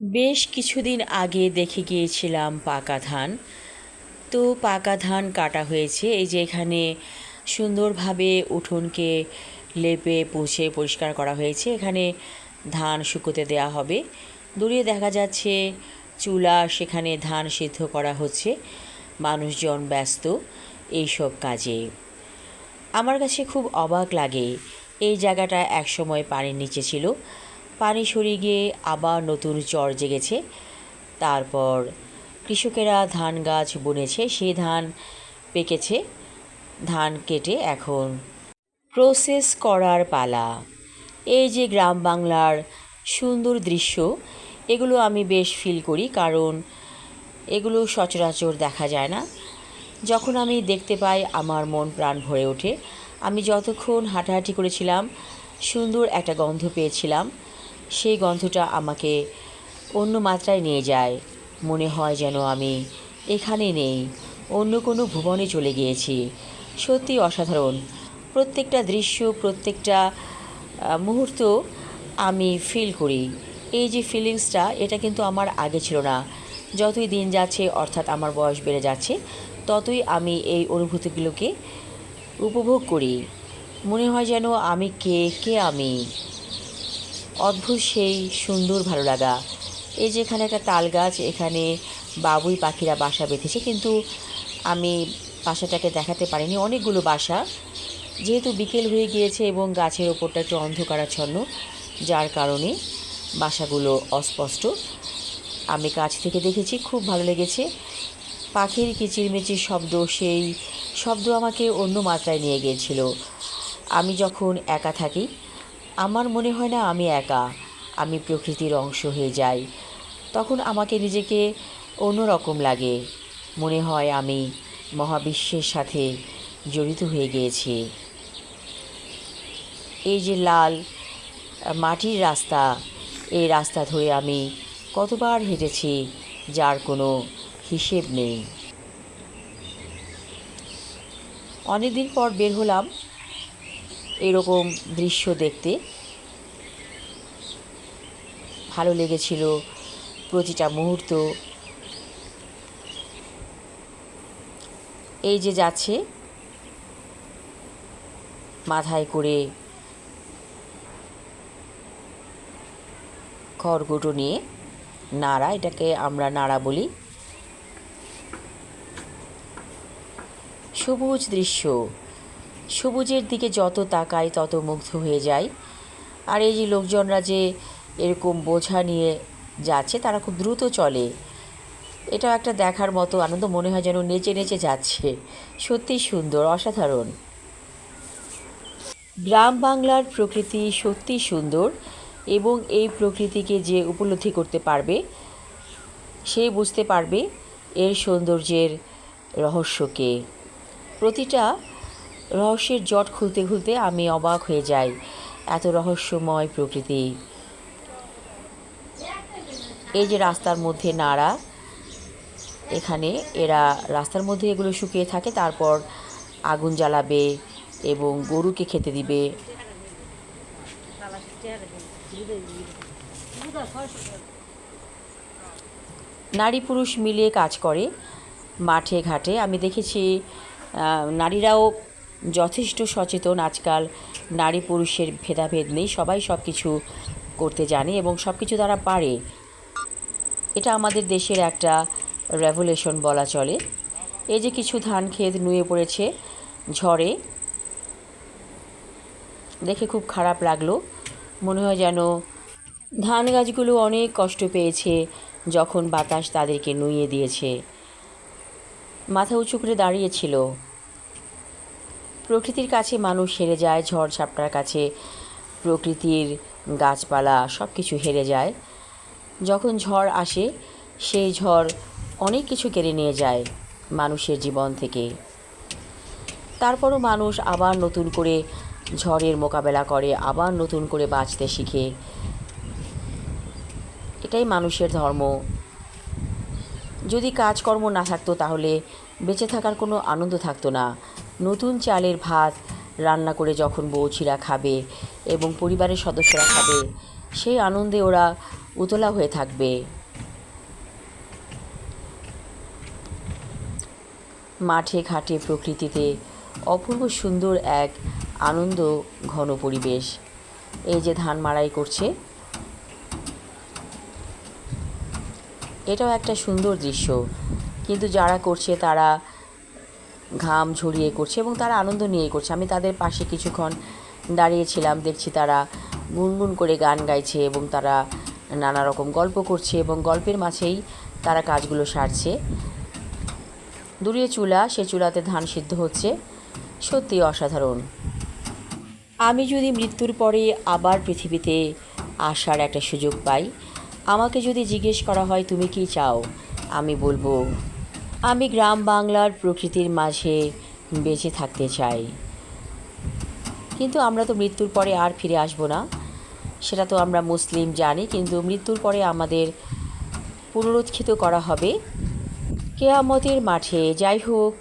বেশ কিছুদিন আগে দেখে গিয়েছিলাম পাকা ধান। তো পাকা ধান কাটা হয়েছে। এই যে এখানে সুন্দরভাবে উঠোনকে লেপে পুছে পরিষ্কার করা হয়েছে। এখানে ধান শুকোতে দেওয়া হবে। দূরে দেখা যাচ্ছে চুলা, সেখানে ধান সিদ্ধ করা হচ্ছে। মানুষজন ব্যস্ত এইসব কাজে। আমার কাছে খুব অবাক লাগে। এই জায়গাটা একসময় পানির নিচে ছিল। পানি সরিয়ে গিয়ে আবার নতুন চর জেগেছে। তারপর কৃষকেরা ধান গাছ বুনেছে, সেই ধান পেকেছে, ধান কেটে এখন প্রসেস করার পালা। এই যে গ্রাম বাংলার সুন্দর দৃশ্য, এগুলো আমি বেশ ফিল করি, কারণ এগুলো সচরাচর দেখা যায় না। যখন আমি দেখতে পাই, আমার মন প্রাণ ভরে ওঠে। আমি যতক্ষণ হাঁটাহাঁটি করেছিলাম, সুন্দর একটা গন্ধ পেয়েছিলাম। সেই গন্ধটা আমাকে অন্য মাত্রায় নিয়ে যায়। মনে হয় যেন আমি এখানে নেই, অন্য কোনো ভুবনে চলে গিয়েছি। সত্যি অসাধারণ। প্রত্যেকটা দৃশ্য, প্রত্যেকটা মুহূর্ত আমি ফিল করি। এই যে ফিলিংসটা এটা কিন্তু আমার আগে ছিল না। যতই দিন যাচ্ছে, অর্থাৎ আমার বয়স বেড়ে যাচ্ছে, ততই আমি এই অনুভূতিগুলোকে উপভোগ করি। মনে হয় যেন আমি কে কে আমি? অদ্ভুত সেই সুন্দর ভালো লাগা। এই যে এখানে একটা তাল গাছ, এখানে বাবুই পাখিরা বাসা বেঁধেছে, কিন্তু আমি বাসাটাকে দেখাতে পারিনি। অনেকগুলো বাসা, যেহেতু বিকেল হয়ে গিয়েছে এবং গাছের ওপরটা একটু অন্ধকারাচ্ছন্ন, যার কারণে বাসাগুলো অস্পষ্ট। আমি কাছ থেকে দেখেছি, খুব ভালো লেগেছে। পাখির কিচিরমিচির শব্দ, সেই শব্দ আমাকে অন্য মাত্রায় নিয়ে গিয়েছিল। আমি যখন একা থাকি আমার মনে হয় না আমি একা। আমি প্রকৃতির অংশ হয়ে যাই। তখন আমাকে নিজেকে অন্যরকম লাগে। মনে হয় আমি মহাবিশ্বের সাথে জড়িত হয়ে গিয়েছি। এই যে লাল মাটির রাস্তা, এই রাস্তা ধরে আমি কতবার হেঁটেছি যার কোনো হিসেব নেই। অনেকদিন পর বের হলাম এরকম দৃশ্য দেখতে। ভালো লেগেছিল প্রতিটা মুহূর্ত। এই যে যাচ্ছে, মাথায় করে খড়গুটো নিয়ে নাড়া, এটাকে আমরা নাড়া বলি। সবুজ দৃশ্য। সবুজের দিকে যত তাকাই তত মুগ্ধ হয়ে যায়। আর এই যে লোকজনরা যে এরকম বোঝা নিয়ে যাচ্ছে, তারা খুব দ্রুত চলে। এটাও একটা দেখার মতো আনন্দ, মনে হয় যেন নেচে নেচে যাচ্ছে। সত্যিই সুন্দর, অসাধারণ। গ্রাম বাংলার প্রকৃতি সত্যিই সুন্দর এবং এই প্রকৃতিকে যে উপলব্ধি করতে পারবে, সে বুঝতে পারবে এর সৌন্দর্যের রহস্যকে। প্রতিটা রহস্যের জট খুলতে খুলতে আমি অবাক হয়ে যাই। এত রহস্যময় প্রকৃতি। এই যে রাস্তার মধ্যে নাড়া, এখানে এরা রাস্তার মধ্যে এগুলো শুকিয়ে থাকে, তারপর আগুন জ্বালাবে এবং গরুকে খেতে দিবে। নারী পুরুষ মিলিয়ে কাজ করে, মাঠে ঘাটে। আমি দেখেছি নারীরাও যথেষ্ট সচেতন। আজকাল নারী পুরুষের ভেদাভেদ নেই, সবাই সব কিছু করতে জানে এবং সব কিছু তারা পারে। এটা আমাদের দেশের একটা রেভলিউশন বলা চলে। এই যে কিছু ধান ক্ষেত নুয়ে পড়েছে ঝড়ে, দেখে খুব খারাপ লাগল। মনে হয় যেন ধান গাছগুলো অনেক কষ্ট পেয়েছে যখন বাতাস তাদেরকে নুইয়ে দিয়েছে। মাথা উঁচু করে দাঁড়িয়েছিল। প্রকৃতির কাছে মানুষ হেরে যায়, ঝড় ঝাপটার কাছে। প্রকৃতির গাছপালা সব কিছু হেরে যায়। যখন ঝড় আসে, সেই ঝড় অনেক কিছু কেড়ে নিয়ে যায় মানুষের জীবন থেকে। তারপরও মানুষ আবার নতুন করে ঝড়ের মোকাবেলা করে, আবার নতুন করে বাঁচতে শিখে। এটাই মানুষের ধর্ম। যদি কাজকর্ম না থাকতো, তাহলে বেঁচে থাকার কোনো আনন্দ থাকতো না। নতুন চালের ভাত রান্না করে যখন বৌছিরা খাবে এবং পরিবারের সদস্যরা খাবে, সেই আনন্দে ওরা উতলা হয়ে থাকবে। মাঠে ঘাটে প্রকৃতিতে অপূর্ব সুন্দর এক আনন্দ ঘন পরিবেশ। এই যে ধান মাড়াই করছে, এটাও একটা সুন্দর দৃশ্য। কিন্তু যারা করছে তারা ঘাম ঝরিয়ে করছে এবং তারা আনন্দ নিয়ে করছে। আমি তাদের পাশে কিছুক্ষণ দাঁড়িয়েছিলাম, দেখছি তারা গুনগুন করে গান গাইছে এবং তারা নানা রকম গল্প করছে এবং গল্পের মাঝেই তারা কাজগুলো সারছে। দূরে চুলা, সে চুলাতে ধান সিদ্ধ হচ্ছে। সত্যি অসাধারণ। আমি যদি মৃত্যুর পরে আবার পৃথিবীতে আসার একটা সুযোগ পাই, আমাকে যদি জিজ্ঞেস করা হয়, তুমি কি চাও? আমি বলব আমি গ্রাম বাংলার প্রকৃতির মাঝে বেঁচে থাকতে চাই। কিন্তু আমরা তো মৃত্যুর পরে আর ফিরে আসব না। সেটা তো আমরা মুসলিম জানি, কিন্তু মৃত্যুর পরে আমাদের পুনরুত্থিত করা হবে কেয়ামতের মাঠে। যাই হোক,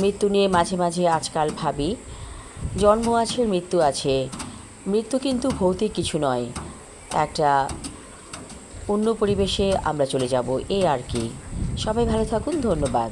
মৃত্যু নিয়ে মাঝে মাঝে আজকাল ভাবি, জন্ম আছে, মৃত্যু আছে। মৃত্যু কিন্তু ভৌতিক কিছু নয়, একটা অন্য পরিবেশে আমরা চলে যাব এই আর কি। সবাই ভালো থাকুন ধন্যবাদ।